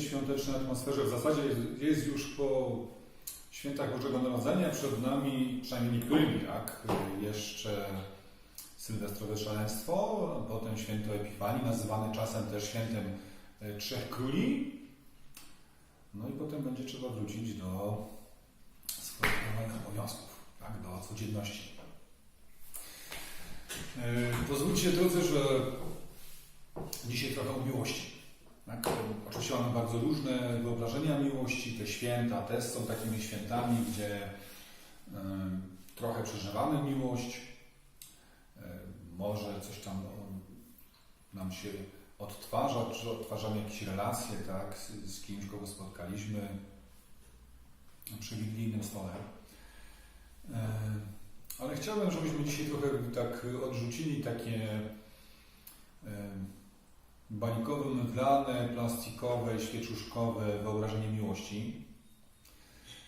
świątecznej atmosferze. W zasadzie jest, już po świętach Bożego Narodzenia przed nami, przynajmniej niektórymi, jak jeszcze Sylwestrowe Szaleństwo, potem święto Epifanii, nazywane czasem też świętem e, Trzech Króli. No i potem będzie trzeba wrócić do swoich obowiązków, tak, do codzienności. E, Pozwólcie drodzy, że dzisiaj trochę o miłości. Tak? Oczywiście mamy bardzo różne wyobrażenia miłości. Te święta też są takimi świętami, gdzie e, trochę przeżywamy miłość. E, może coś tam o, nam się odtwarza, czy odtwarzamy jakieś relacje tak, z, z kimś, kogo spotkaliśmy przy wigilijnym stole. E, ale chciałbym, żebyśmy dzisiaj trochę tak odrzucili takie e, bańkowe, mydlane, plastikowe, świeczuszkowe wyobrażenie miłości,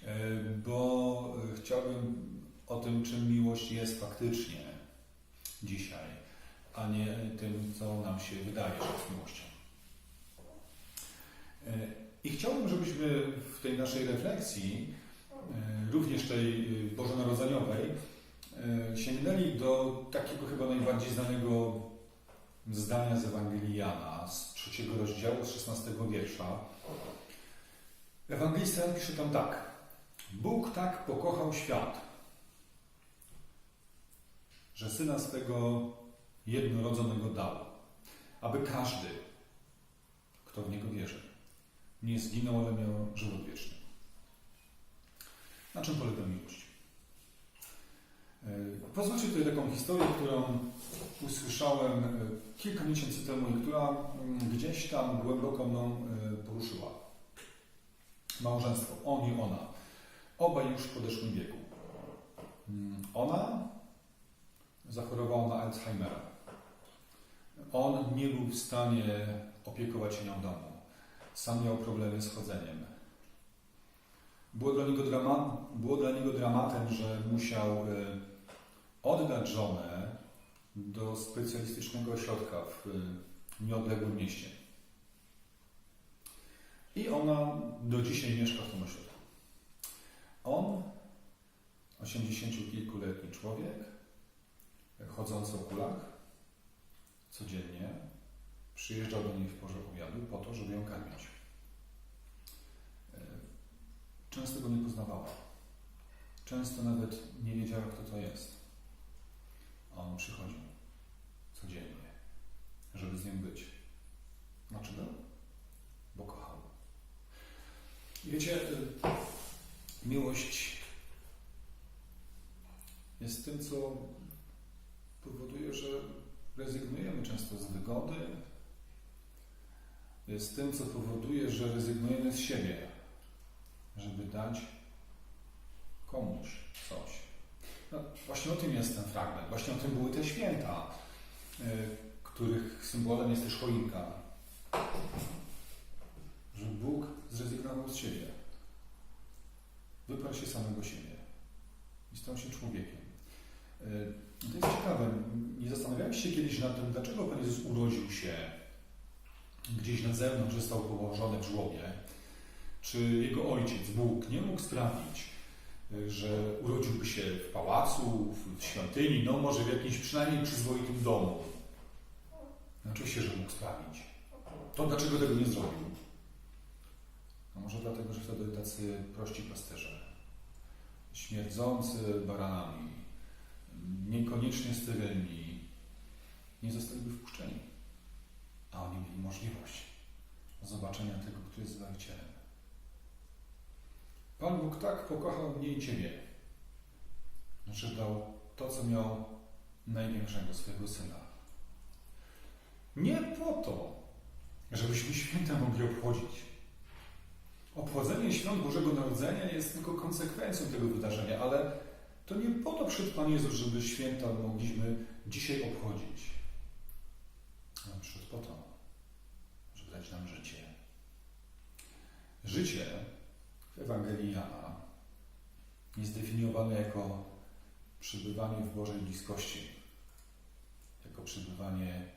E, bo chciałbym o tym, czym miłość jest faktycznie dzisiaj, a nie tym, co nam się wydaje, że jest miłością. E, I chciałbym, żebyśmy w tej naszej refleksji, e, również tej bożonarodzeniowej, sięgnęli do takiego chyba najbardziej znanego zdania z Ewangelii Jana, z trzeciego rozdziału, z 16 wiersza. Ewangelista pisze tam tak. Bóg tak pokochał świat, że Syna swego jednorodzonego dał, aby każdy, kto w Niego wierzy, nie zginął, ale miał żywot wieczny. Na czym polega miłość? E, Pozwólcie tutaj taką historię, którą usłyszałem e, kilka miesięcy temu i która mm, gdzieś tam głęboko mną e, poruszyła. Małżeństwo, on i ona. Obaj już w podeszłym wieku. Mm, Ona zachorowała na Alzheimera. On nie był w stanie opiekować się nią domu. Sam miał problemy z chodzeniem. Było dla niego, drama, było dla niego dramatem, że musiał e, oddać żonę do specjalistycznego ośrodka w e, nieodległym mieście. I ona do dzisiaj mieszka w tym ośrodku. On, 80 kilkuletni człowiek, chodzący o kulach, codziennie przyjeżdżał do niej w porze obiadu po to, żeby ją karmić. E, Często go nie poznawała. Często nawet nie wiedziała, kto to jest. On przychodził codziennie, żeby z nią być. Dlaczego? Bo kochał. Wiecie, miłość jest tym, co powoduje, że rezygnujemy często z wygody, jest tym, co powoduje, że rezygnujemy z siebie, żeby dać komuś właśnie o tym jest ten fragment, właśnie o tym były te święta, y, których symbolem jest też choinka. Że Bóg zrezygnował z siebie. Wyparł się samego siebie i stał się człowiekiem. Y, To jest ciekawe. Nie zastanawiałeś się kiedyś nad tym, dlaczego Pan Jezus urodził się gdzieś na zewnątrz, został położony w żłobie? Czy Jego Ojciec, Bóg, nie mógł sprawić, że urodziłby się w pałacu, w świątyni, no może w jakimś przynajmniej przyzwoitym domu? Oczywiście, że mógł sprawić. To dlaczego tego nie zrobił? No może dlatego, że wtedy tacy prości pasterze, śmierdzący baranami, niekoniecznie sterylni, nie zostaliby wpuszczeni. A oni mieli możliwość zobaczenia tego, kto jest Zbawicielem. Pan Bóg tak pokochał mnie i Ciebie, że dał to, co miał największego swojego Syna. Nie po to, żebyśmy święta mogli obchodzić. Obchodzenie świąt Bożego Narodzenia jest tylko konsekwencją tego wydarzenia, ale to nie po to przyszedł Pan Jezus, żeby święta mogliśmy dzisiaj obchodzić. On przyszedł po to, żeby dać nam życie. Życie w Ewangelii Jana jest definiowane jako przebywanie w Bożej bliskości, jako przebywanie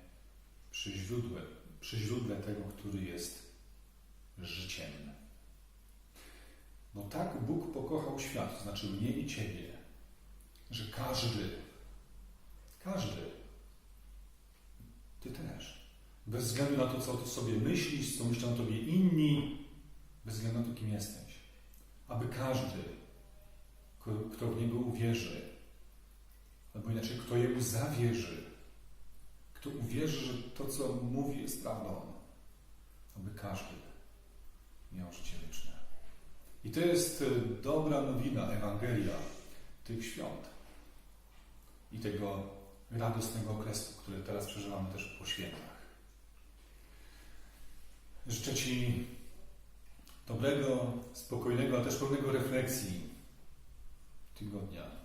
przy źródle, przy źródle tego, który jest życiem. Bo tak Bóg pokochał świat, to znaczy mnie i Ciebie, że każdy, każdy, Ty też, bez względu na to, co o sobie myślisz, co myślą o Tobie inni, bez względu na to, kim jesteś, aby każdy, kto w Niego uwierzy, albo inaczej, kto Jemu zawierzy, kto uwierzy, że to, co mówi, jest prawdą, aby każdy miał życie wieczne. I to jest e, dobra nowina, Ewangelia tych świąt i tego radosnego okresu, który teraz przeżywamy też po świętach. Życzę Ci dobrego, spokojnego, ale też pełnego refleksji tygodnia.